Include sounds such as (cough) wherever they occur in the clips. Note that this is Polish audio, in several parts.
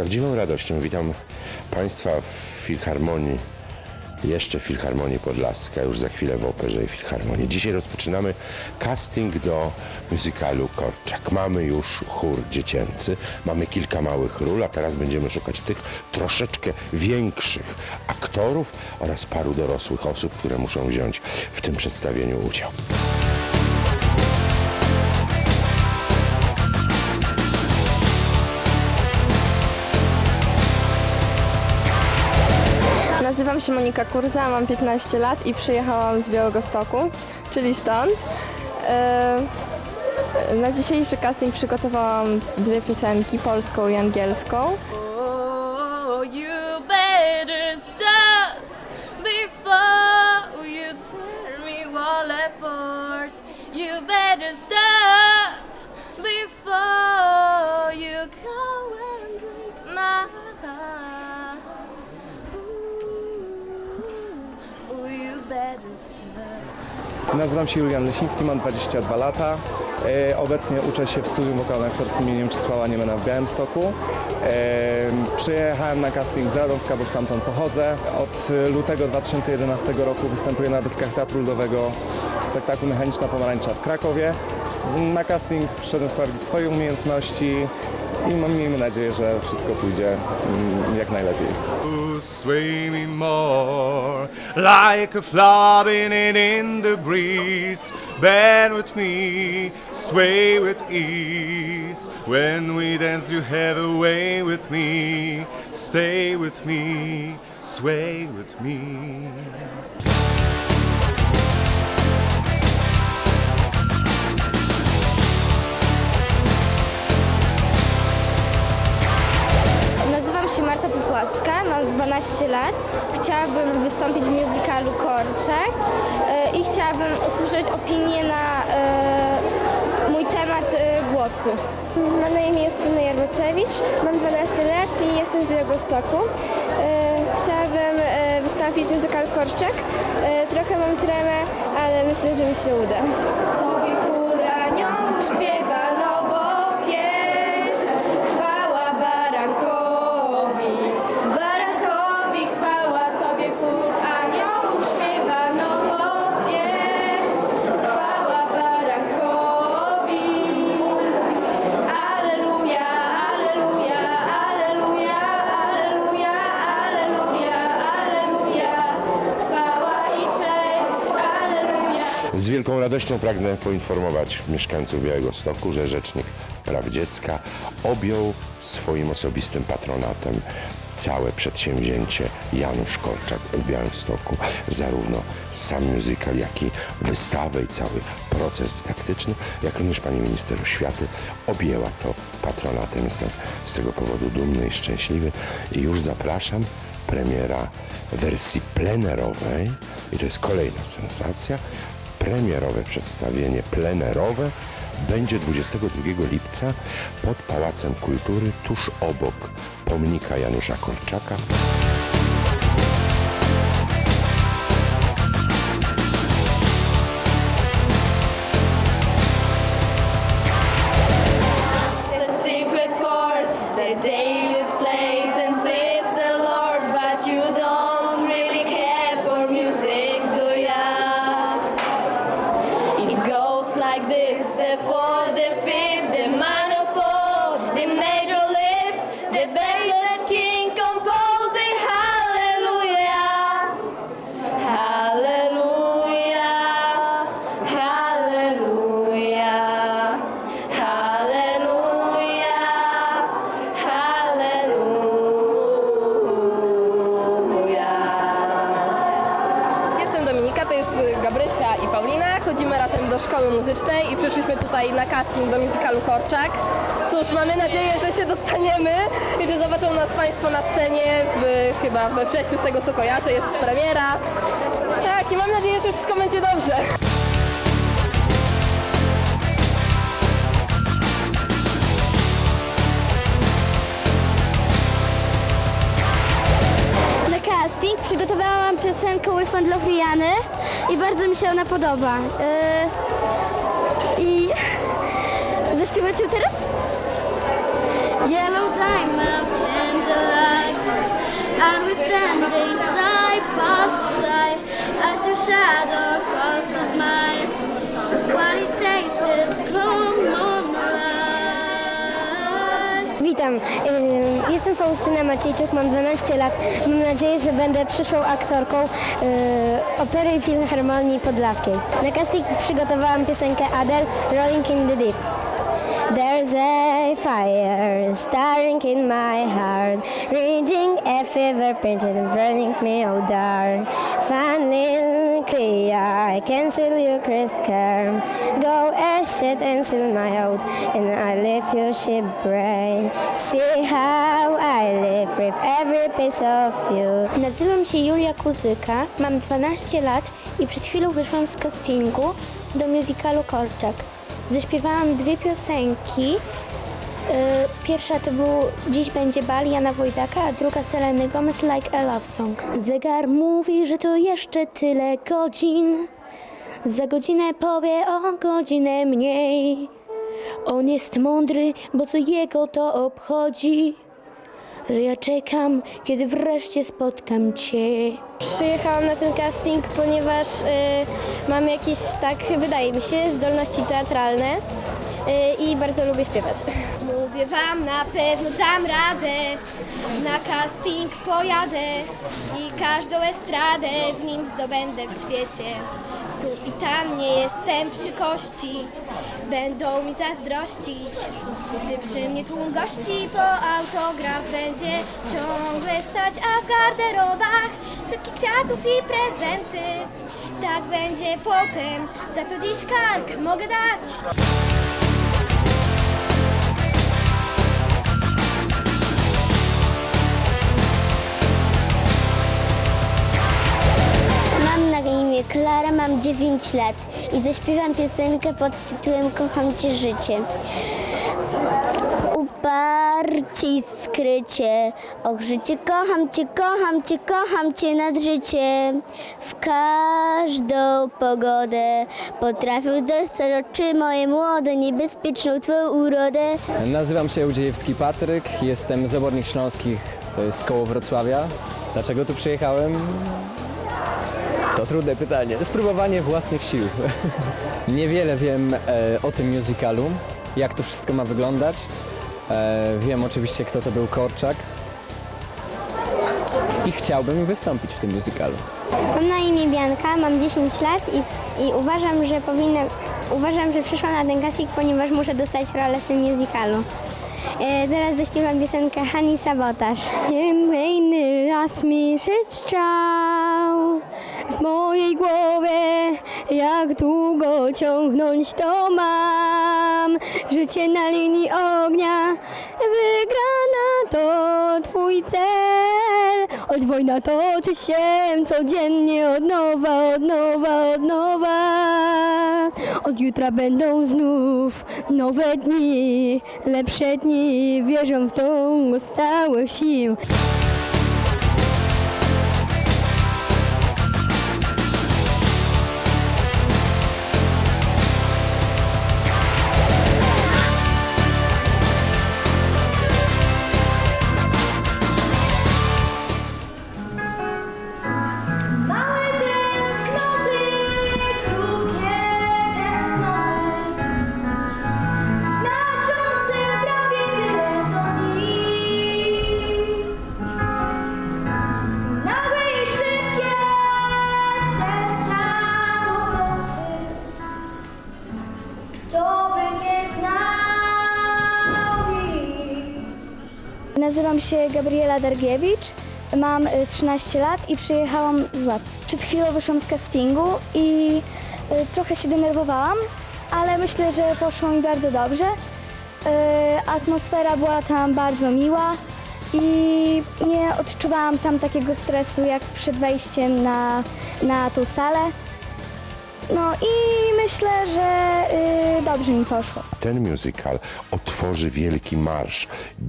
prawdziwą radością witam Państwa w Filharmonii, jeszcze Filharmonii Podlaska, już za chwilę w Operze i Filharmonii. Dzisiaj rozpoczynamy casting do musicalu Korczak. Mamy już chór dziecięcy, mamy kilka małych ról, a teraz będziemy szukać tych troszeczkę większych aktorów oraz paru dorosłych osób, które muszą wziąć w tym przedstawieniu udział. Nazywam się Monika Kurza, mam 15 lat i przyjechałam z Białego Stoku, czyli stąd. E, Na dzisiejszy casting przygotowałam dwie piosenki, polską i angielską. Oh, you better stop before you me. You better stop before you go Nazywam się Julian Lesiński, mam 22 lata. E, obecnie uczę się w studium wokalno-aktorskim imieniem Czesława Niemena w Białymstoku. E, przyjechałem na casting z Radomska, bo stamtąd pochodzę. Od lutego 2011 roku występuję na deskach Teatru Ludowego w spektaklu Mechaniczna Pomarańcza w Krakowie. Na casting przyszedłem sprawdzić swoje umiejętności i mam, miejmy nadzieję, że wszystko pójdzie mm, jak najlepiej. Sway me more like a flower in, in the breeze. Bend with me, sway with ease. When we dance, you have a way with me. Stay with me, sway with me. Się Marta Popławska, mam 12 lat. Chciałabym wystąpić w musicalu Korczek e, i chciałabym usłyszeć opinię na e, mój temat e, głosu. Mam na imię Justyna Jarwacewicz, mam 12 lat i jestem z Białegostoku. Chciałabym wystąpić w musicalu Korczek. Trochę mam tremę, ale myślę, że mi się uda. Z wielką radością pragnę poinformować mieszkańców Białego Stoku, że Rzecznik Praw Dziecka objął swoim osobistym patronatem całe przedsięwzięcie Janusz Korczak w Białymstoku. Zarówno sam musical, jak i wystawę i cały proces dydaktyczny, jak również pani minister oświaty objęła to patronatem. Jestem z tego powodu dumny i szczęśliwy i już zapraszam premiera wersji plenerowej i to jest kolejna sensacja premierowe przedstawienie plenerowe będzie 22 lipca pod Pałacem Kultury, tuż obok pomnika Janusza Korczaka. Do szkoły muzycznej i przyszliśmy tutaj na casting do musicalu Korczak. Cóż, mamy nadzieję, że się dostaniemy i że zobaczą nas Państwo na scenie w, chyba we wrześniu, z tego co kojarzę, jest premiera. Tak, i mam nadzieję, że wszystko będzie dobrze. Przygotowałam piosenkę We Found Love Riany i bardzo mi się ona podoba. Yy, I (laughs) zaśpiewać ją teraz? Yellow diamonds and and we're standing side by side as your shadow crosses mine. What it takes to come on. Witam, Ym, jestem Faustyna Maciejczuk, mam 12 lat. Mam nadzieję, że będę przyszłą aktorką y, Opery Filharmonii Podlaskiej. Na casting przygotowałam piosenkę Adele Rolling in the Deep. There's a fire starting in my heart, raging a fever, painted and burning me all dark. Finally your calm. Go and seal my and I your ship brain. See how I live with every piece of you. Nazywam się Julia Kuzyka, mam 12 lat i przed chwilą wyszłam z castingu do musicalu Korczak. Zaśpiewałam dwie piosenki. Yy, Pierwsza to był Dziś będzie bal Jana Wojdaka, a druga Seleny Gomez Like a Love Song. Zegar mówi, że to jeszcze tyle godzin. Za godzinę powie o godzinę mniej. On jest mądry, bo co jego to obchodzi. Że ja czekam, kiedy wreszcie spotkam cię. Przyjechałam na ten casting, ponieważ y, mam jakieś, tak wydaje mi się, zdolności teatralne y, i bardzo lubię śpiewać. Mówię wam, na pewno dam radę. Na casting pojadę i każdą estradę w nim zdobędę w świecie. Tu i tam nie jestem przy kości, będą mi zazdrościć. Gdy przy mnie tłum gości po autograf będzie ciągle stać, a w garderobach setki kwiatów i prezenty. Tak będzie potem, za to dziś kark mogę dać. Klara, mam 9 lat i zaśpiewam piosenkę pod tytułem Kocham Cię życie. Uparcie i skrycie, och życie, kocham Cię, kocham Cię, kocham Cię nad życie. W każdą pogodę potrafię dostać oczy moje młode, niebezpieczną Twoją urodę. Nazywam się Udziejewski Patryk, jestem z Obornik Śląskich, to jest koło Wrocławia. Dlaczego tu przyjechałem? To trudne pytanie. Spróbowanie własnych sił. (laughs) Niewiele wiem e, o tym musicalu, jak to wszystko ma wyglądać. E, wiem oczywiście, kto to był Korczak. I chciałbym wystąpić w tym musicalu. Mam na imię Bianka, mam 10 lat i, i uważam, że powinnam, uważam, że przyszłam na ten casting, ponieważ muszę dostać rolę w tym musicalu. E, teraz zaśpiewam piosenkę Hani Sabotaż. Kolejny raz mi żyć mojej głowie, jak długo ciągnąć to mam. Życie na linii ognia, wygrana to twój cel. Choć wojna toczy się codziennie od nowa, od nowa, od nowa. Od jutra będą znów nowe dni, lepsze dni. Wierzę w to z całych sił. Nazywam się Gabriela Dargiewicz, mam y, 13 lat i przyjechałam z Łap. Przed chwilą wyszłam z castingu i y, trochę się denerwowałam, ale myślę, że poszło mi bardzo dobrze. Y, Atmosfera była tam bardzo miła i nie odczuwałam tam takiego stresu jak przed wejściem na, na tą salę. No i myślę, że y, dobrze mi poszło. Ten musical otworzy wielki marsz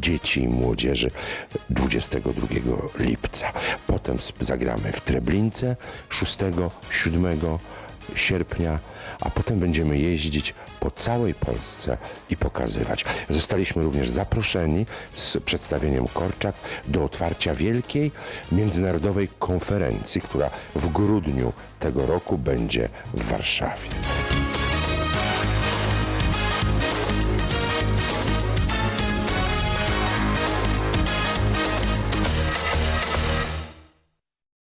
dzieci i młodzieży 22 lipca. Potem zagramy w Treblince 6, 7 sierpnia, a potem będziemy jeździć po całej Polsce i pokazywać. Zostaliśmy również zaproszeni z przedstawieniem Korczak do otwarcia wielkiej międzynarodowej konferencji, która w grudniu tego roku będzie w Warszawie.